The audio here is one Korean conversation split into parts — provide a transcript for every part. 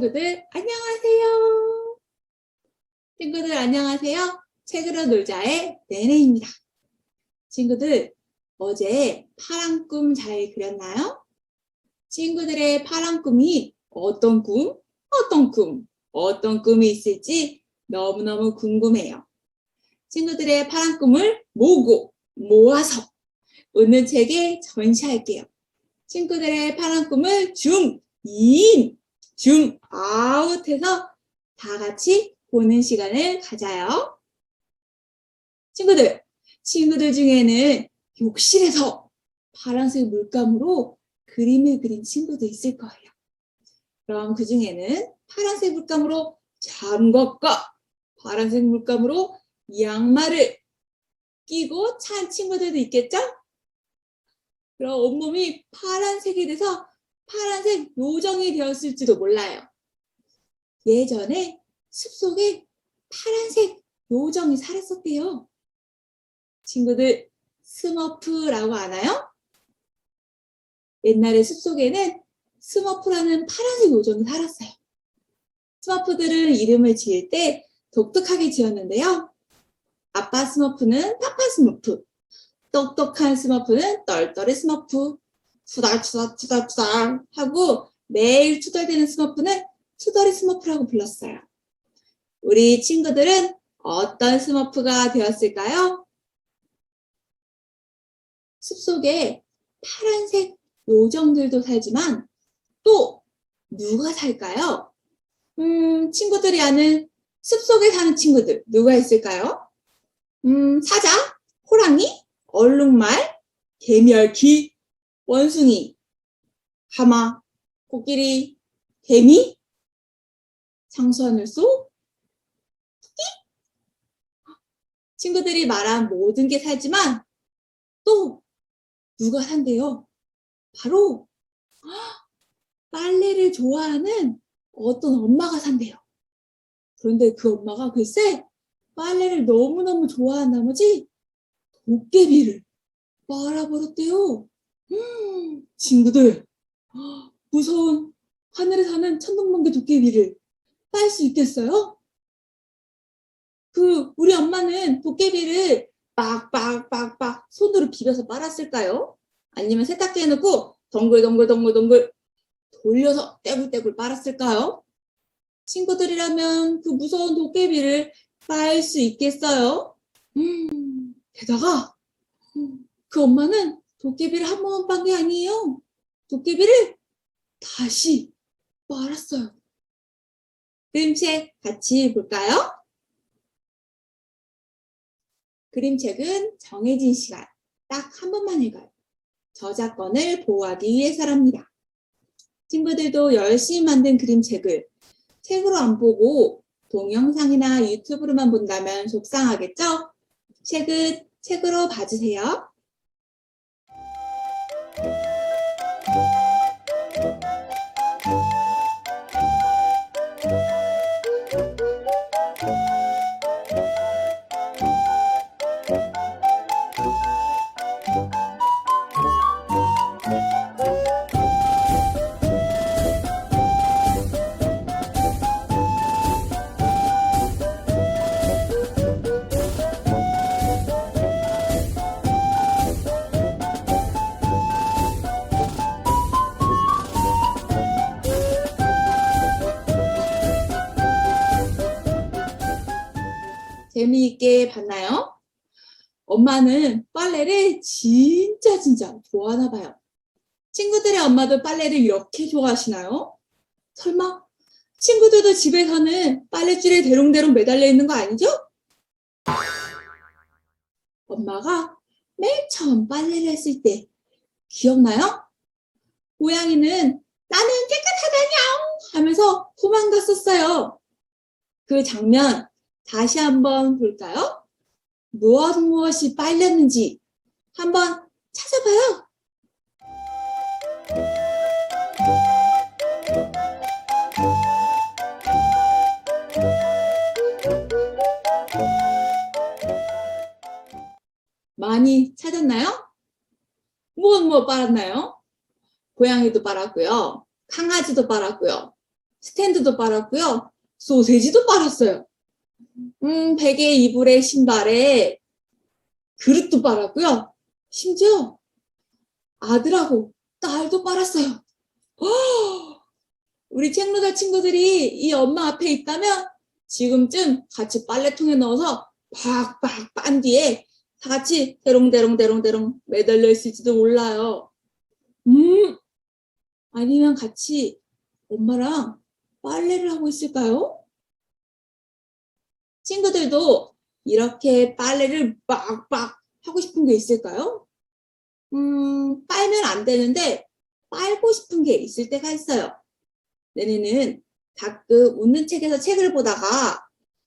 친구들 안녕하세요. 친구들 안녕하세요. 책으로 놀자의 네네입니다. 친구들 어제 파란 꿈 잘 그렸나요? 친구들의 파란 꿈이 어떤 꿈? 어떤 꿈? 어떤 꿈이 있을지 너무너무 궁금해요. 친구들의 파란 꿈을 모으고 모아서 오늘 책에 전시할게요. 친구들의 파란 꿈을 줌, 인, 줌, 아웃 해서 다 같이 보는 시간을 가져요. 친구들, 친구들 중에는 욕실에서 파란색 물감으로 그림을 그린 친구도 있을 거예요. 그럼 그 중에는 파란색 물감으로 잠옷과 파란색 물감으로 양말을 끼고 찬 친구들도 있겠죠? 그럼 온몸이 파란색이 돼서 파란색 요정이 되었을지도 몰라요. 예전에 숲속에 파란색 요정이 살았었대요. 친구들 스머프라고 아나요? 옛날에 숲속에는 스머프라는 파란색 요정이 살았어요. 스머프들은 이름을 지을 때 독특하게 지었는데요. 아빠 스머프는 파파 스머프, 똑똑한 스머프는 떨떨이 스머프, 투덜 투덜 투덜 투덜 하고 매일 투덜대는 스머프는 투덜이 스머프라고 불렀어요. 우리 친구들은 어떤 스머프가 되었을까요? 숲속에 파란색 요정들도 살지만 또 누가 살까요? 음, 친구들이 아는 숲속에 사는 친구들 누가 있을까요? 음, 사자, 호랑이, 얼룩말, 개미얽기, 원숭이, 하마, 코끼리, 개미, 장수하늘 소, 토끼? 친구들이 말한 모든 게 살지만 또 누가 산대요? 바로 빨래를 좋아하는 어떤 엄마가 산대요. 그런데 그 엄마가 글쎄 빨래를 너무너무 좋아한 나머지 도깨비를 말아버렸대요. 음, 친구들, 무서운 하늘에 사는 천둥번개 도깨비를 빨 수 있겠어요? 그 우리 엄마는 도깨비를 빡빡빡빡 손으로 비벼서 빨았을까요? 아니면 세탁기에 넣고 덩글덩글덩글덩글 돌려서 떼굴떼굴 빨았을까요? 친구들이라면 그 무서운 도깨비를 빨 수 있겠어요? 음, 게다가 음, 그 엄마는 도깨비를 한 번 빤 게 아니에요. 도깨비를 다시 말았어요. 그림책 같이 볼까요? 그림책은 정해진 시간 딱 한 번만 읽어요. 저작권을 보호하기 위해서랍니다. 친구들도 열심히 만든 그림책을 책으로 안 보고 동영상이나 유튜브로만 본다면 속상하겠죠? 책은 책으로 봐주세요. 재미있게 봤나요? 엄마는 빨래를 진짜 진짜 좋아하나 봐요. 친구들의 엄마도 빨래를 이렇게 좋아하시나요? 설마 친구들도 집에서는 빨래줄에 대롱대롱 매달려 있는 거 아니죠? 엄마가 맨 처음 빨래를 했을 때 기억나요? 고양이는 나는 깨끗하다냥 하면서 도망갔었어요. 그 장면 다시 한번 볼까요? 무엇 무엇이 빨렸는지 한번 찾아봐요. 많이 찾았나요? 무엇 무엇 빨았나요? 고양이도 빨았고요. 강아지도 빨았고요. 스탠드도 빨았고요. 소세지도 빨았어요. 음, 베개, 이불에, 신발에 그릇도 빨았고요. 심지어 아들하고 딸도 빨았어요. 허! 우리 책노자 친구들이 이 엄마 앞에 있다면 지금쯤 같이 빨래통에 넣어서 팍팍 빤 뒤에 다 같이 대롱대롱대롱대롱 매달려 있을지도 몰라요. 음, 아니면 같이 엄마랑 빨래를 하고 있을까요? 친구들도 이렇게 빨래를 빡빡 하고 싶은 게 있을까요? 음, 빨면 안 되는데 빨고 싶은 게 있을 때가 있어요. 내내는 가끔 웃는 책에서 책을 보다가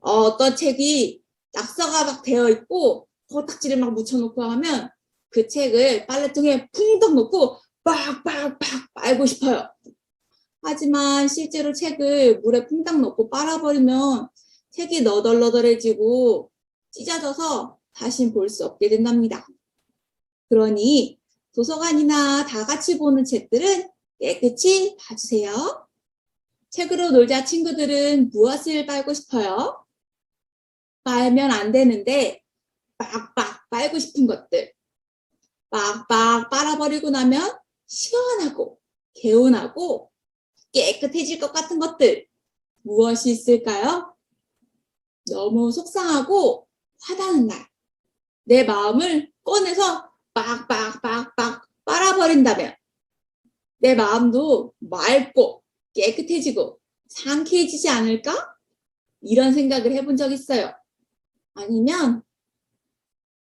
어, 어떤 책이 낙서가 막 되어 있고 거딱지를 막 묻혀놓고 하면 그 책을 빨래통에 풍덩 놓고 빡빡빡 빨고 싶어요. 하지만 실제로 책을 물에 풍덩 넣고 빨아버리면 책이 너덜너덜해지고 찢어져서 다시 볼 수 없게 된답니다. 그러니 도서관이나 다 같이 보는 책들은 깨끗이 봐주세요. 책으로 놀자 친구들은 무엇을 빨고 싶어요? 빨면 안 되는데 빡빡 빨고 싶은 것들. 빡빡 빨아버리고 나면 시원하고 개운하고 깨끗해질 것 같은 것들 무엇이 있을까요? 너무 속상하고 화나는 날, 내 마음을 꺼내서 빡빡빡빡 빨아버린다면 내 마음도 맑고 깨끗해지고 상쾌해지지 않을까? 이런 생각을 해본 적 있어요. 아니면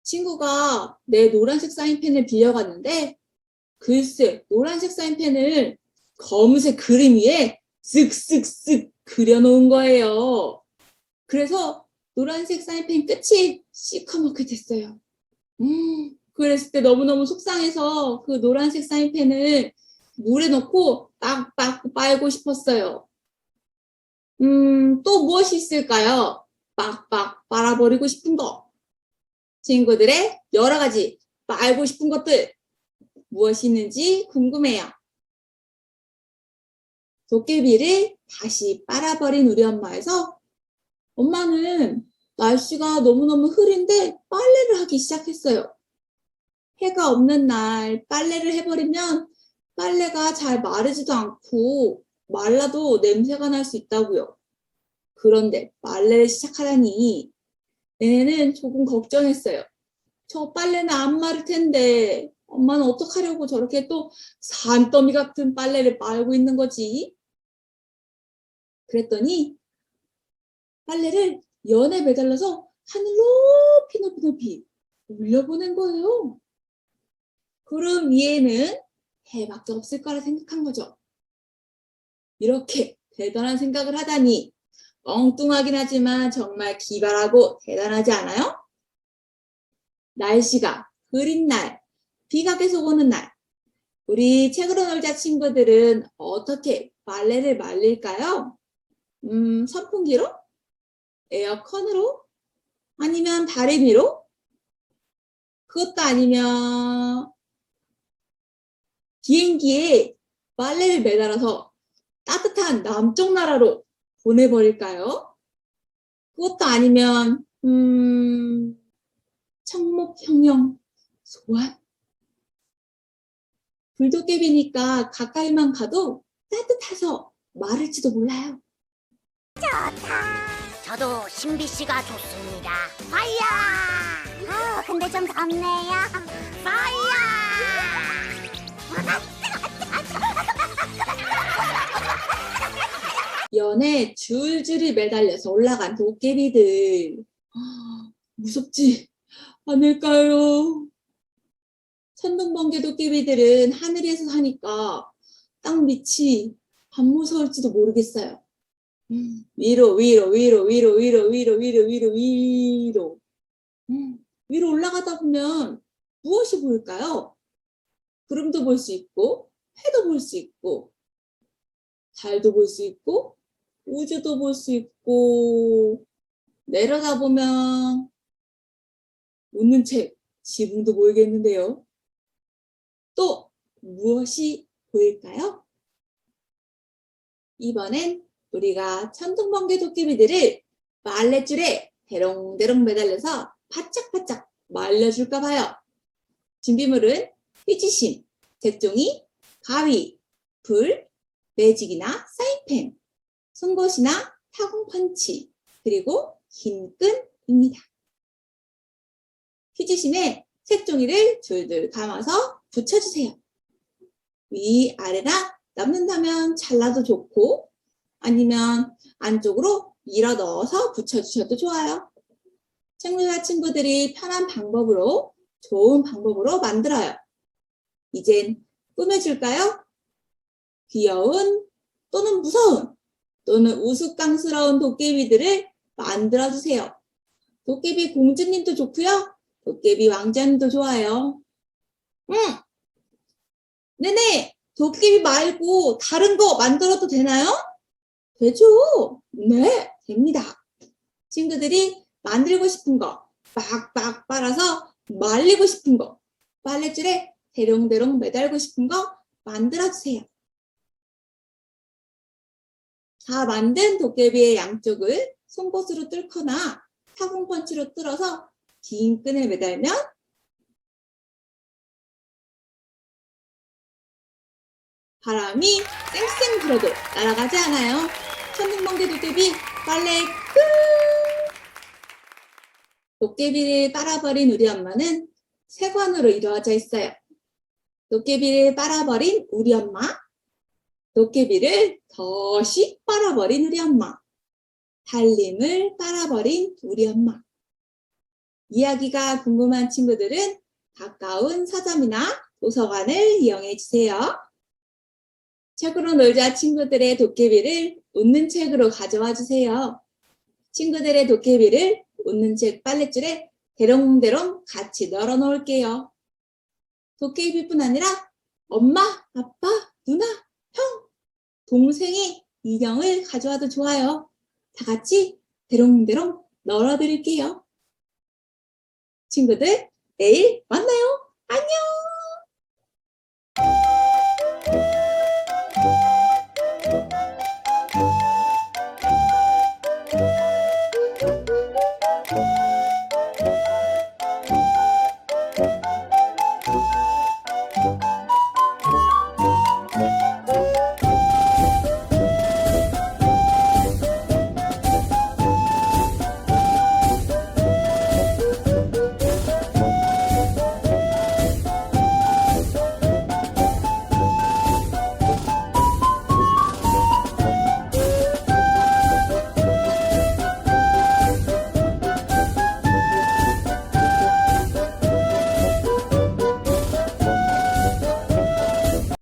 친구가 내 노란색 사인펜을 빌려갔는데 글쎄 노란색 사인펜을 검은색 그림 위에 쓱쓱쓱 그려놓은 거예요. 그래서 노란색 사인펜 끝이 시커멓게 됐어요. 음, 그랬을 때 너무너무 속상해서 그 노란색 사인펜을 물에 넣고 빡빡 빨고 싶었어요. 음, 또 무엇이 있을까요? 빡빡 빨아버리고 싶은 거. 친구들의 여러 가지 빨고 싶은 것들 무엇이 있는지 궁금해요. 도깨비를 다시 빨아버린 우리 엄마에서 엄마는 날씨가 너무너무 흐린데 빨래를 하기 시작했어요. 해가 없는 날 빨래를 해버리면 빨래가 잘 마르지도 않고 말라도 냄새가 날 수 있다고요. 그런데 빨래를 시작하다니 내내는 조금 걱정했어요. 저 빨래는 안 마를 텐데 엄마는 어떡하려고 저렇게 또 산더미 같은 빨래를 빨고 있는 거지? 그랬더니 빨래를 연에 매달려서 하늘 높이 높이 높이 올려보낸 거예요. 구름 위에는 해밖에 없을 거라 생각한 거죠. 이렇게 대단한 생각을 하다니 엉뚱하긴 하지만 정말 기발하고 대단하지 않아요? 날씨가 흐린 날, 비가 계속 오는 날, 우리 책으로 놀자 친구들은 어떻게 빨래를 말릴까요? 음, 선풍기로? 에어컨으로? 아니면 다리미로? 그것도 아니면 비행기에 빨래를 매달아서 따뜻한 남쪽 나라로 보내버릴까요? 그것도 아니면 음, 청목형용 소환? 불도깨비니까 가까이만 가도 따뜻해서 마를지도 몰라요. 저도 신비 씨가 좋습니다. 파이어! 아, 근데 좀 덥네요. 파이어! 연에 줄줄이 매달려서 올라간 도깨비들. 아, 무섭지 않을까요? 천둥번개 도깨비들은 하늘에서 사니까 땅 밑이 안 무서울지도 모르겠어요. 음, 위로, 위로, 위로, 위로, 위로, 위로, 위로, 위로, 위로. 음, 위로 올라가다 보면 무엇이 보일까요? 구름도 볼 수 있고, 해도 볼 수 있고, 달도 볼 수 있고, 우주도 볼 수 있고, 내려다 보면 웃는 책, 지붕도 보이겠는데요. 또 무엇이 보일까요? 이번엔 우리가 천둥번개 도깨비들을 빨랫줄에 대롱대롱 매달려서 바짝바짝 말려줄까 봐요. 준비물은 휘지심, 색종이, 가위, 불, 매직이나 사인펜, 송곳이나 타공 펀치, 그리고 긴 끈입니다. 휘지심에 색종이를 줄줄 감아서 붙여주세요. 위, 아래나 남는다면 잘라도 좋고 아니면 안쪽으로 밀어 넣어서 붙여주셔도 좋아요. 친구와 친구들이 편한 방법으로 좋은 방법으로 만들어요. 이젠 꾸며줄까요? 귀여운 또는 무서운 또는 우스꽝스러운 도깨비들을 만들어주세요. 도깨비 공주님도 좋고요. 도깨비 왕자님도 좋아요. 응. 네네. 도깨비 말고 다른 거 만들어도 되나요? 되죠. 네, 됩니다. 친구들이 만들고 싶은 거 빡빡 빨아서 말리고 싶은 거 빨래줄에 대롱대롱 매달고 싶은 거 만들어주세요. 다 만든 도깨비의 양쪽을 송곳으로 뚫거나 타공펀치로 뚫어서 긴 끈을 매달면 바람이 쌩쌩 불어도 날아가지 않아요. 천둥번개 도깨비 빨래 끝! 도깨비를 빨아버린 우리 엄마는 세 관으로 이루어져 있어요. 도깨비를 빨아버린 우리 엄마, 도깨비를 더시 빨아버린 우리 엄마, 달림을 빨아버린 우리 엄마. 이야기가 궁금한 친구들은 가까운 서점이나 도서관을 이용해 주세요. 책으로 놀자 친구들의 도깨비를 웃는 책으로 가져와 주세요. 친구들의 도깨비를 웃는 책 빨랫줄에 대롱대롱 같이 널어 놓을게요. 도깨비뿐 아니라 엄마, 아빠, 누나, 형, 동생의 인형을 가져와도 좋아요. 다 같이 대롱대롱 널어 드릴게요. 친구들, 내일 만나요.